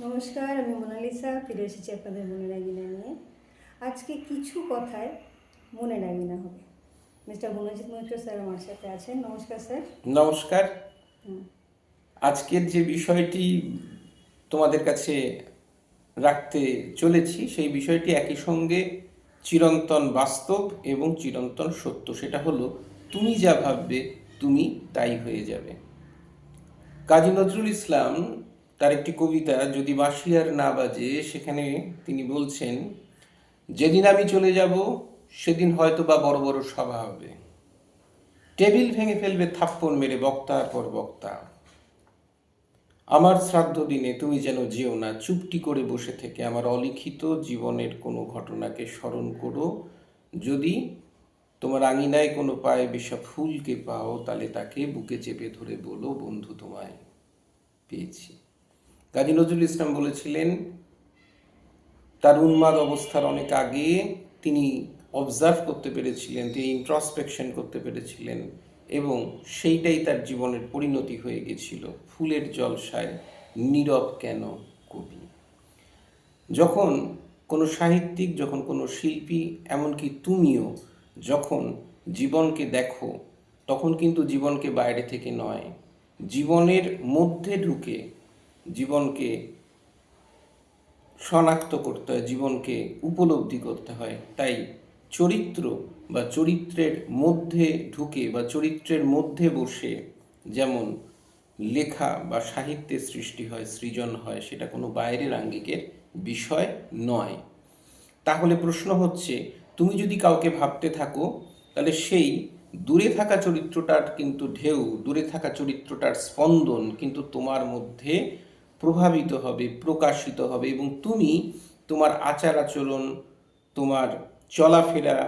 নমস্কার আমি মোনালিসা ফিরে এসেছি আপনাদের মনে রাগিনা নিয়ে। আজকে কিছু কথায় মনে রাগিনা হবে। মিস্টার গুণজিৎ মৈত্র স্যার আমার সাথে আছেন। নমস্কার স্যার। নমস্কার। আজকের যে বিষয়টি তোমাদের কাছে রাখতে চলেছি সেই বিষয়টি একই সঙ্গে চিরন্তন বাস্তব এবং চিরন্তন সত্য। সেটা হলো তুমি যা ভাববে তুমি তাই হয়ে যাবে। কাজী নজরুল ইসলাম তার একটি কবিতা, যদি বাঁশি আর না বাজে সেখানে তিনি বলছেন, যেদিন আমি চলে যাব, সেদিন হয়তো বা বড় বড় সভা হবে। টেবিল ভেঙে ফেলবে থাপ্পড় মেরে বক্তার পর বক্তা। আমার শ্রাদ্ধ দিনে তুমি যেন যেও না, চুপটি করে বসে থেকে আমার অলিখিত জীবনের কোনো ঘটনাকে স্মরণ করো। যদি তোমার আঙিনায় কোনো পায়ে বিষা ফুলকে পাও তাহলে তাকে বুকে চেপে ধরে বলো, বন্ধু, তোমায় পেয়েছি। কাজী নজরুল ইসলাম বলেছিলেন, তার উন্মাদ অবস্থার অনেক আগে তিনি অবজার্ভ করতে পেরেছিলেন, তিনি ইন্ট্রসপেকশন করতে পেরেছিলেন এবং সেইটাই তার জীবনের পরিণতি হয়ে গেছিল, ফুলের জলসায় নীরব কেন কবি? যখন কোনো সাহিত্যিক, যখন কোনো শিল্পী, এমনকি তুমিও যখন জীবনকে দেখো, তখন কিন্তু জীবনকে বাইরে থেকে নয়, জীবনের মধ্যে ঢুকে জীবনকে শনাক্ত করতে হয়, জীবনকে উপলব্ধি করতে হয়। তাই চরিত্র বা চরিত্রের মধ্যে ঢুকে বা চরিত্রের মধ্যে বসে যেমন লেখা বা সাহিত্যের সৃষ্টি হয়, সৃজন হয়, সেটা কোনো বাইরের আঙ্গিকের বিষয় নয়। তাহলে প্রশ্ন হচ্ছে, তুমি যদি কাউকে ভাবতে থাকো, তাহলে সেই দূরে থাকা চরিত্রটার কিন্তু ঢেউ, দূরে থাকা চরিত্রটার স্পন্দন কিন্তু তোমার মধ্যে প্রভাবিত হবে, প্রকাশিত হবে এবং তুমি তোমার আচার আচরণ, তোমার চলাফেরা,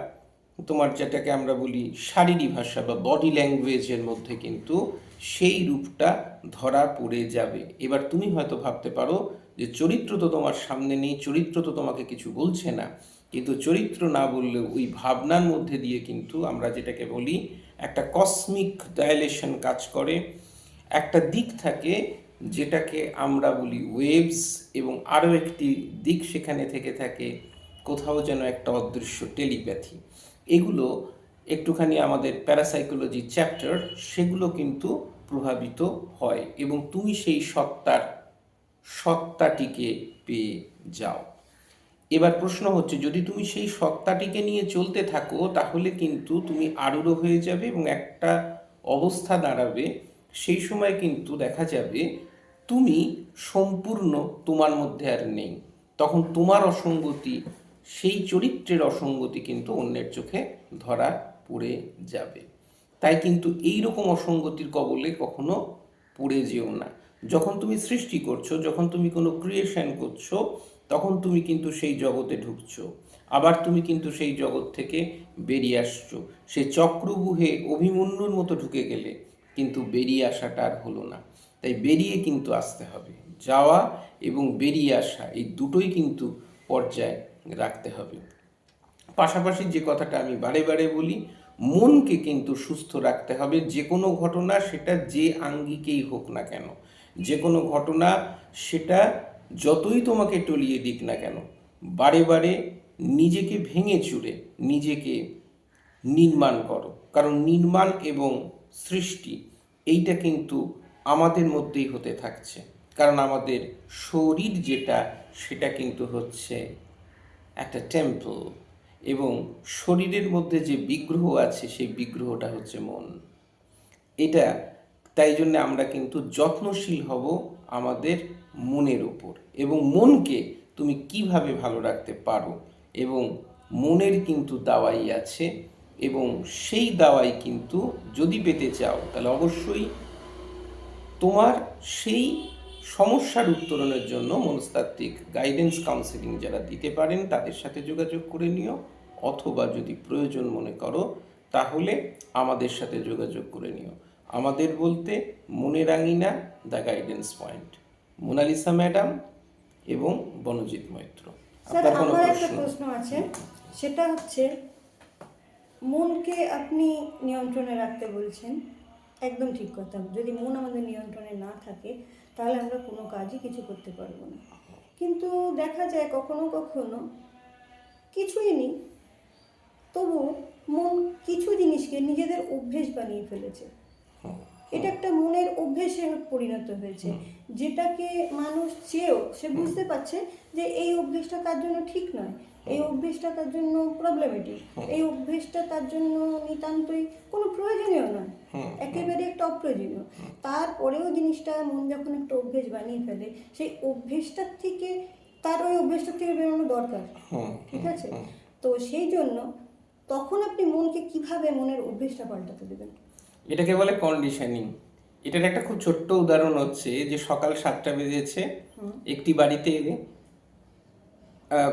তোমার যেটাকে আমরা বলি শারীরিক ভাষা বা বডি ল্যাঙ্গুয়েজের মধ্যে কিন্তু সেই রূপটা ধরা পড়ে যাবে। এবার তুমি হয়তো ভাবতে পারো যে চরিত্র তো তোমার সামনে নেই, চরিত্র তো তোমাকে কিছু বলছে না। কিন্তু চরিত্র না বললেও ওই ভাবনার মধ্যে দিয়ে কিন্তু আমরা যেটাকে বলি একটা কসমিক ডাইলেশন কাজ করে। একটা দিক থাকে যেটাকে আমরা বলি ওয়েভস এবং আরও একটি দিক সেখানে থেকে থাকে, কোথাও যেন একটা অদৃশ্য টেলিপ্যাথি এগুলো একটুখানি আমাদের প্যারাসাইকোলজি চ্যাপ্টার সেগুলো কিন্তু প্রভাবিত হয় এবং তুমি সেই সত্তার, সত্তাটিকে পেয়ে যাও। এবার প্রশ্ন হচ্ছে, যদি তুমি সেই সত্তাটিকে নিয়ে চলতে থাকো, তাহলে কিন্তু তুমি আরূঢ় হয়ে যাবে এবং একটা অবস্থা দাঁড়াবে। সেই সময় কিন্তু দেখা যাবে তুমি সম্পূর্ণ তোমার মধ্যে আর নেই। তখন তোমার অসঙ্গতি, সেই চরিত্রের অসঙ্গতি কিন্তু অন্যের চোখে ধরা পড়ে যাবে। তাই কিন্তু এই রকম অসঙ্গতির কবলে কখনো পড়ে যেও না। যখন তুমি সৃষ্টি করছ, যখন তুমি কোনো ক্রিয়েশন করছ, তখন তুমি কিন্তু সেই জগতে ঢুকছো। আবার তুমি কিন্তু সেই জগৎ থেকে বেরিয়ে আসছো। সে চক্রবুহে অভিমন্যুর মতো ঢুকে গেলে কিন্তু বেরিয়ে আসাটা আর হলো না। তাই বেরিয়ে কিন্তু আসতে হবে। যাওয়া এবং বেরিয়ে আসা, এই দুটোই কিন্তু পর্যায়ে রাখতে হবে। পাশাপাশি যে কথাটা আমি বারে বারে বলি, মনকে কিন্তু সুস্থ রাখতে হবে। যে কোনো ঘটনা সেটা যে আঙ্গিকেই হোক না কেন যে কোনো ঘটনা সেটা যতই তোমাকে টলিয়ে দিক না কেন, বারে বারে নিজেকে ভেঙে চুরে নিজেকে নির্মাণ করো। কারণ নির্মাণ এবং সৃষ্টি, এইটা কিন্তু আমাদের মধ্যেই হতে থাকছে। কারণ আমাদের শরীর যেটা, সেটা কিন্তু হচ্ছে একটা টেম্পল এবং শরীরের মধ্যে যে বিগ্রহ আছে, সেই বিগ্রহটা হচ্ছে মন। এটা, তাই জন্য আমরা কিন্তু যত্নশীল হব আমাদের মনের ওপর এবং মনকে তুমি কীভাবে ভালো রাখতে পারো এবং মনের কিন্তু দাওয়াই আছে এবং সেই দাওয়াই কিন্তু যদি পেতে চাও, তাহলে অবশ্যই তোমার সেই সমস্যার উত্তরণের জন্য মনস্তাত্ত্বিক গাইডেন্স কাউন্সেলিং যারা দিতে পারেন তাদের সাথে যোগাযোগ করে নিও। অথবা যদি প্রয়োজন মনে করো তাহলে আমাদের সাথে যোগাযোগ করে নিও। আমাদের বলতে মনে রাঙিনা the guidance point Monalisa madam এবং বনজিৎ মৈত্র। আপনার কোনো প্রশ্ন? আছে। সেটা হচ্ছে মনকে আপনি নিয়ন্ত্রণে রাখতে বলছেন। একদম ঠিক কথা। যদি মন আমাদের নিয়ন্ত্রণে না থাকে, তাহলে আমরা কোনো কাজই কিছু করতে পারব না। কিন্তু দেখা যায় কখনো কখনো কিছুই নেই তবু মন কিছু জিনিসকে নিজেদের অভ্যেস বানিয়ে ফেলেছে। এটা একটা মনের অভ্যেসে পরিণত হয়েছে। যেটাকে মানুষ চেয়েও সে বুঝতে পারছে যে এই অভ্যেসটা তার জন্য ঠিক নয়। এই অভ্যেসটা তার জন্য প্রবলেমেটিক এই অভ্যেসটা তার জন্য নিতান্তই কোনো প্রয়োজনীয় নয়। একেবারে একটা অপ্রয়োজনীয়। তারপরেও জিনিসটা মন যখন একটা অভ্যেস বানিয়ে ফেলে সেই অভ্যেসটার থেকে তার ওই অভ্যেসটার থেকে বেরোনো দরকার। ঠিক আছে? তো সেই জন্য তখন আপনি মনকে কীভাবে মনের অভ্যেসটা পাল্টাতে দেবেন? এটাকে বলে কন্ডিশনিং এটার একটা খুব ছোট্ট উদাহরণ হচ্ছে যে সকাল সাতটা বেজেছে একটি বাড়িতে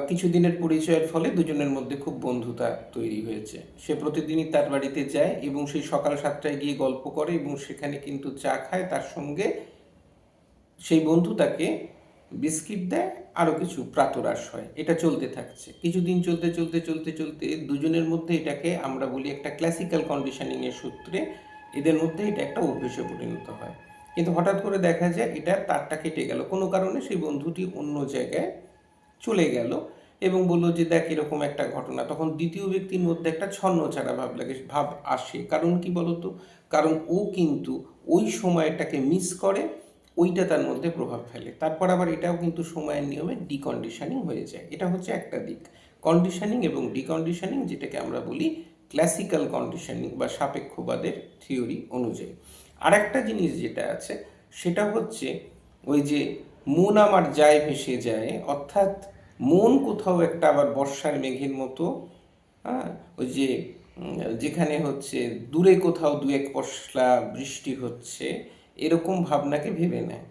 কিছুদিনের পরিচয়ের ফলে দুজনের মধ্যে খুব বন্ধুতা তৈরি হয়েছে। সে প্রতিদিনই তার বাড়িতে যায় এবং সেই সকাল সাতটায় গিয়ে গল্প করে এবং সেখানে কিন্তু চা খায়। তার সঙ্গে সেই বন্ধু তাকে বিস্কিট দেয় আরও কিছু প্রাতরাশ হয়। এটা চলতে থাকছে। কিছুদিন চলতে চলতে চলতে চলতে দুজনের মধ্যে এটাকে আমরা বলি একটা ক্লাসিক্যাল কন্ডিশনিংয়ের সূত্রে এদের মধ্যে এটা একটা অভ্যেসে পরিণত হয়। কিন্তু হঠাৎ করে দেখা যায় এটা তারটা কেটে গেল। কোনো কারণে সেই বন্ধুটি অন্য জায়গায় চলে গেল এবং বলল যে, দেখ, এরকম একটা ঘটনা। তখন দ্বিতীয় ব্যক্তির মধ্যে একটা ছন্নছাড়া ভাব লাগে, ভাব আসে। কারণ কি বলতো? কারণ ও কিন্তু ওই সময়টাকে মিস করে, ওইটা তার মধ্যে প্রভাব ফেলে। তারপর আবার এটাও কিন্তু সময়ের নিয়মে ডিকন্ডিশনিং হয়ে যায়। এটা হচ্ছে একটা দিক। কন্ডিশনিং এবং ডিকন্ডিশনিং যেটাকে আমরা বলি ক্লাসিক্যাল কন্ডিশনিং বা সাপেক্ষবাদের থিওরি অনুযায়ী। আর একটা জিনিস যেটা আছে, সেটা হচ্ছে ওই যে মন আমার যায় ভেসে যায়, অর্থাৎ মন কোথাও একটা আবার বর্ষার মেঘের মতো হ্যাঁ? ওই যে যেখানে হচ্ছে দূরে কোথাও দু এক পশলা বৃষ্টি হচ্ছে, এরকম ভাবনাকে ভেবে নেয়।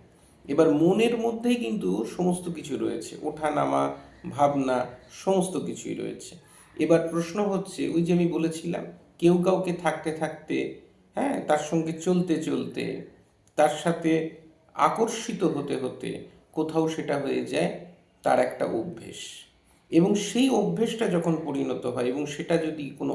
এবার মনের মধ্যেই কিন্তু সমস্ত কিছু রয়েছে ওঠা নামা ভাবনা, সমস্ত কিছুই রয়েছে। এবার প্রশ্ন হচ্ছে, ওই যে আমি বলেছিলাম, কেউ কাউকে থাকতে থাকতে হ্যাঁ তার সঙ্গে চলতে চলতে, তার সাথে আকর্ষিত হতে হতে কোথাও সেটা হয়ে যায়, তার একটা অভ্যেস। এবং সেই অভ্যেসটা যখন পরিণত হয়, এবং সেটা যদি কোনো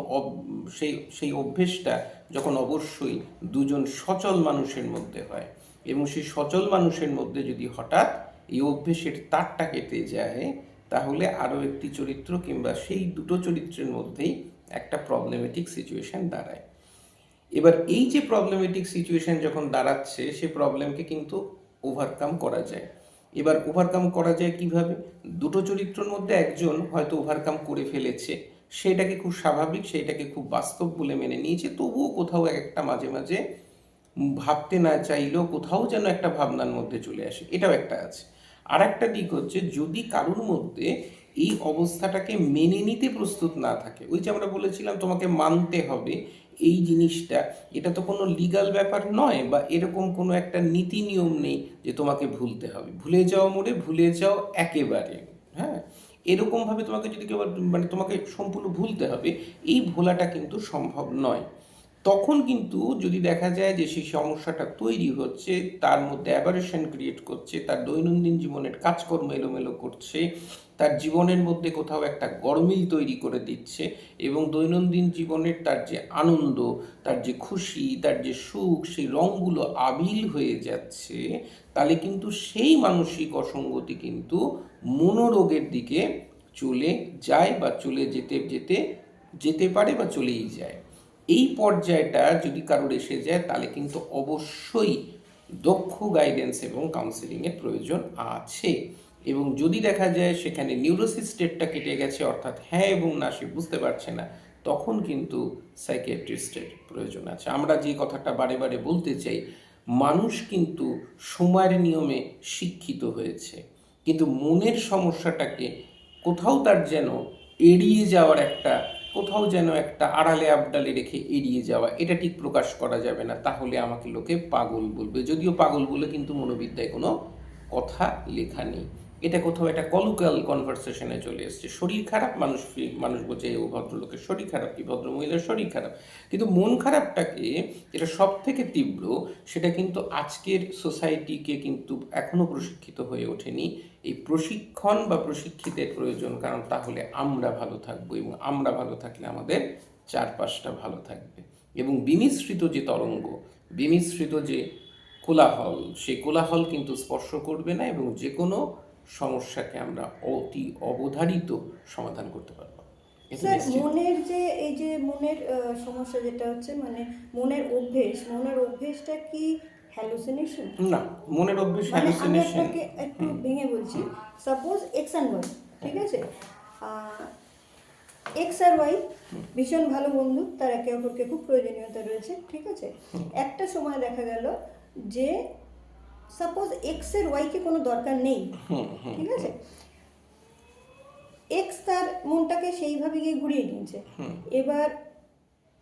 সেই সেই অভ্যেসটা যখন অবশ্যই দুজন সচল মানুষের মধ্যে হয়, এবং সেই সচল মানুষের মধ্যে যদি হঠাৎ এই অভ্যেসের তারটা কেটে যায় তাহলে আরও একটি চরিত্র কিংবা সেই দুটো চরিত্রের মধ্যেই একটা প্রবলেমেটিক সিচুয়েশন দাঁড়ায়। এবার এই যে প্রবলেমেটিক সিচুয়েশন যখন দাঁড়াচ্ছে, সে প্রবলেমকে কিন্তু ওভারকাম করা যায়। এবার ওভারকাম করা যায় কীভাবে? দুটো চরিত্রের মধ্যে একজন হয়তো ওভারকাম করে ফেলেছে, সেটাকে খুব স্বাভাবিক, সেটাকে খুব বাস্তব বলে মেনে নিয়েছে, তবুও কোথাও একটা মাঝে মাঝে ভাবতে না চাইলেও কোথাও যেন একটা ভাবনার মধ্যে চলে আসে। এটাও একটা আছে। আর একটা দিক হচ্ছে, যদি কারোর মধ্যে এই অবস্থাটাকে মেনে নিতে প্রস্তুত না থাকে, ওই যে আমরা বলেছিলাম তোমাকে মানতে হবে, এই জিনিসটা, এটা তো কোনো লিগাল ব্যাপার নয় বা এরকম কোনো একটা নীতি নিয়ম নেই যে তোমাকে ভুলতে হবে। ভুলে যাও মোড়ে, ভুলে যাও একেবারে হ্যাঁ? এরকমভাবে তোমাকে যদি কেউ মানে তোমাকে সম্পূর্ণ ভুলতে হবে, এই ভোলাটা কিন্তু সম্ভব নয়। তখন কিন্তু যদি দেখা যায় যে সেই সমস্যাটা তৈরি হচ্ছে, তার মধ্যে অ্যাবারেশন ক্রিয়েট করছে, তার দৈনন্দিন জীবনের কাজকর্ম এলোমেলো করছে, তার জীবনের মধ্যে কোথাও একটা গরমিল তৈরি করে দিচ্ছে এবং দৈনন্দিন জীবনের তার যে আনন্দ, তার যে খুশি, তার যে সুখ, সেই রঙগুলো আবিল হয়ে যাচ্ছে, তাহলে কিন্তু সেই মানসিক অসঙ্গতি কিন্তু মনোরোগের দিকে চলে যায় বা চলে যেতে যেতে যেতে পারে বা চলেই যায়। এই পর্যায়টা যদি কারোর এসে যায়, তাহলে কিন্তু অবশ্যই দক্ষ গাইডেন্স এবং কাউন্সেলিংয়ের প্রয়োজন আছে। এবং যদি দেখা যায় সেখানে নিউরোসিস স্টেটটা কেটে গেছে, অর্থাৎ হ্যাঁ এবং না সে বুঝতে পারছে না, তখন কিন্তু সাইকিয়াট্রিস্টের প্রয়োজন আছে। আমরা যে কথাটা বারে বারে বলতে চাই, মানুষ কিন্তু সময়ের নিয়মে শিক্ষিত হয়েছে। কিন্তু মনের সমস্যাটাকে কোথাও তার যেন এড়িয়ে যাওয়ার একটা কোথাও যেন একটা আড়ালে আবডালে রেখে এড়িয়ে যাওয়া, এটা ঠিক প্রকাশ করা যাবে না, তাহলে আমাকে লোকে পাগল বলবে। যদিও পাগল বলে কিন্তু মনোবিদ্যায় কোনো কথা লেখা নেই। এটা কোথাও একটা কলুকাল কনভারসেশনে চলে এসছে। শরীর খারাপ, মানুষ মানুষ বোঝে ও ভদ্রলোকের শরীর খারাপ, কি ভদ্রমহিলার শরীর খারাপ? কিন্তু মন খারাপটাকে যেটা সব থেকে তীব্র, সেটা কিন্তু আজকের সোসাইটিকে কিন্তু এখনও প্রশিক্ষিত হয়ে ওঠেনি। এই প্রশিক্ষণ বা প্রশিক্ষিতের প্রয়োজন, কারণ তাহলে আমরা ভালো থাকব এবং আমরা ভালো থাকলে আমাদের চারপাশটা ভালো থাকবে। এবং বিমিশ্রিত যে তরঙ্গ, বিমিশ্রিত যে কোলাহল সেই কোলাহল কিন্তু স্পর্শ করবে না এবং যে কোনো সমস্যাকে আমরা অতি অবধারিত সমাধান করতে পারব। স্যার মনের যে এই যে মনের সমস্যা যেটা হচ্ছে মানে মনের অভ্যেস মনের অভ্যেসটা কি হ্যালুসিনেশন না মনের অভ্যেস মানে আমি হ্যালুসিনেশন একটু ভেঙে বলছি। সাপোজ এক্স অ্যান্ড ওয়াই ঠিক আছে? এক্স আর ওয়াই ভীষণ ভালো বন্ধু তার একে অপরকে খুব প্রয়োজনীয়তা রয়েছে ঠিক আছে? একটা সময় দেখা গেল যে সাপোজ এক্সের ওয়াইকে কোনো দরকার নেই ঠিক আছে? এক্স তার মনটাকে সেইভাবে গিয়ে ঘুরিয়ে নিয়েছে। এবার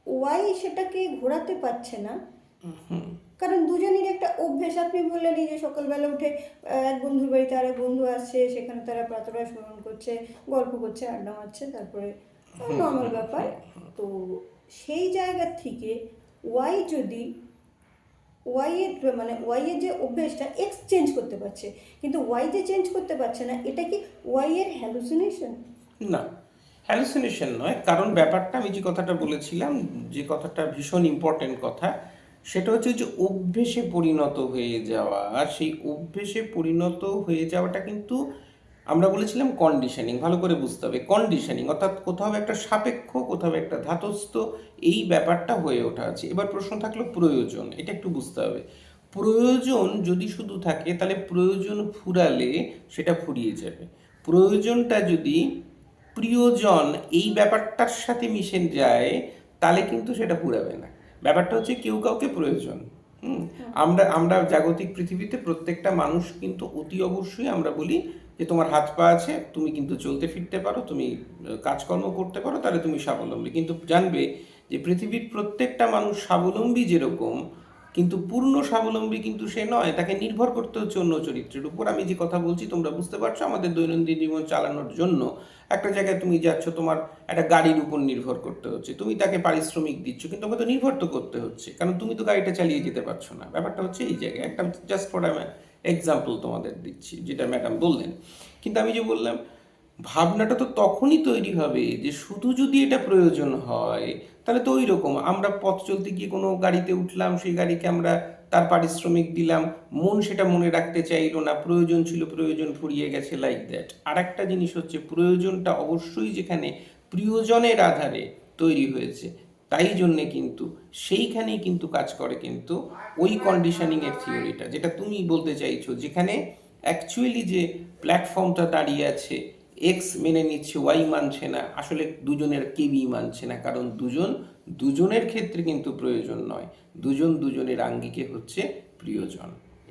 ওয়াই সেটাকে ঘোরাতে পারছে না। কারণ দুজনেরই একটা অভ্যেস। আপনি বললেন এই যে সকালবেলা উঠে এক বন্ধুর বাড়িতে আর এক বন্ধু আসছে সেখানে তারা প্রাতরা স্মরণ করছে গল্প করছে আড্ডা মারছে তারপরে নর্মাল ব্যাপার। তো সেই জায়গা থেকে ওয়াই যদি ওয়াই এর মানে ওয়াই এর যে অভ্যেসটা এক্স চেঞ্জ করতে পারছে। কিন্তু ওয়াই যে চেঞ্জ করতে পারছে না, এটা কি ওয়াই এর হ্যালুসিনেশন না হ্যালুসিনেশন নয়। কারণ ব্যাপারটা আমি যে কথাটা বলেছিলাম, যে কথাটা ভীষণ ইম্পর্টেন্ট কথা, সেটা হচ্ছে যে অভ্যেসে পরিণত হয়ে যাওয়া। আর সেই অভ্যেসে পরিণত হয়ে যাওয়াটা কিন্তু আমরা বলেছিলাম কন্ডিশনিং ভালো করে বুঝতে হবে। কন্ডিশনিং অর্থাৎ কোথাও একটা সাপেক্ষ, কোথাও একটা ধাতস্থ, এই ব্যাপারটা হয়ে ওঠা আছে। এবার প্রশ্ন থাকল প্রয়োজন, এটা একটু বুঝতে হবে। প্রয়োজন যদি শুধু থাকে, তাহলে প্রয়োজন ফুরালে সেটা ফুরিয়ে যাবে। প্রয়োজনটা যদি প্রিয়জন এই ব্যাপারটার সাথে মিশে যায়, তাহলে কিন্তু সেটা ফুরাবে না। ব্যাপারটা হচ্ছে কেউ কাউকে প্রয়োজন। আমরা আমরা জাগতিক পৃথিবীতে প্রত্যেকটা মানুষ কিন্তু অতি অবশ্যই আমরা বলি যে তোমার হাত পা আছে, তুমি কিন্তু চলতে ফিরতে পারো, তুমি কাজকর্ম করতে পারো, তাহলে তুমি স্বাবলম্বী। কিন্তু জানবে যে পৃথিবীর প্রত্যেকটা মানুষ স্বাবলম্বী যেরকম, কিন্তু পূর্ণ স্বাবলম্বী কিন্তু সে নয়, তাকে নির্ভর করতে হচ্ছে অন্য চরিত্রের উপর। আমি যে কথা বলছি, তোমরা বুঝতে পারছ, আমাদের দৈনন্দিন জীবন চালানোর জন্য একটা জায়গায় তুমি যাচ্ছ, তোমার একটা গাড়ির উপর নির্ভর করতে হচ্ছে। তুমি তাকে পারিশ্রমিক দিচ্ছ, কিন্তু তোমাকে তো নির্ভর তো করতে হচ্ছে। কারণ তুমি তো গাড়িটা চালিয়ে যেতে পারছ না। ব্যাপারটা হচ্ছে এই জায়গায়। একটা জাস্ট ফর এক্সাম্পল তোমাদের দিচ্ছি, যেটা ম্যাডাম বললেন। কিন্তু আমি যে বললাম, ভাবনাটা তো তখনই তৈরি হবে যে শুধু যদি এটা প্রয়োজন হয়, তাহলে তো ওই রকম আমরা পথ চলতে গিয়ে কোনো গাড়িতে উঠলাম, সেই গাড়িকে আমরা তার পারিশ্রমিক দিলাম, মন সেটা মনে রাখতে চাইলো না, প্রয়োজন ছিল প্রয়োজন ফুরিয়ে গেছে লাইক দ্যাট আর একটা জিনিস হচ্ছে প্রয়োজনটা অবশ্যই যেখানে প্রিয়জনের আধারে তৈরি হয়েছে, তাই জন্যে কিন্তু সেইখানেই কিন্তু কাজ করে কিন্তু ওই কন্ডিশনিংয়ের থিওরিটা যেটা তুমি বলতে চাইছো, যেখানে অ্যাকচুয়ালি যে প্ল্যাটফর্মটা দাঁড়িয়ে আছে এক্স মেনে নিচ্ছে ওয়াই মানছে না, আসলে দুজনের কেউই মানছে না, কারণ দুজন দুজনের ক্ষেত্রে কিন্তু প্রয়োজন নয়। দুজন দুজনের আঙ্গিকে হচ্ছে প্রিয়জন।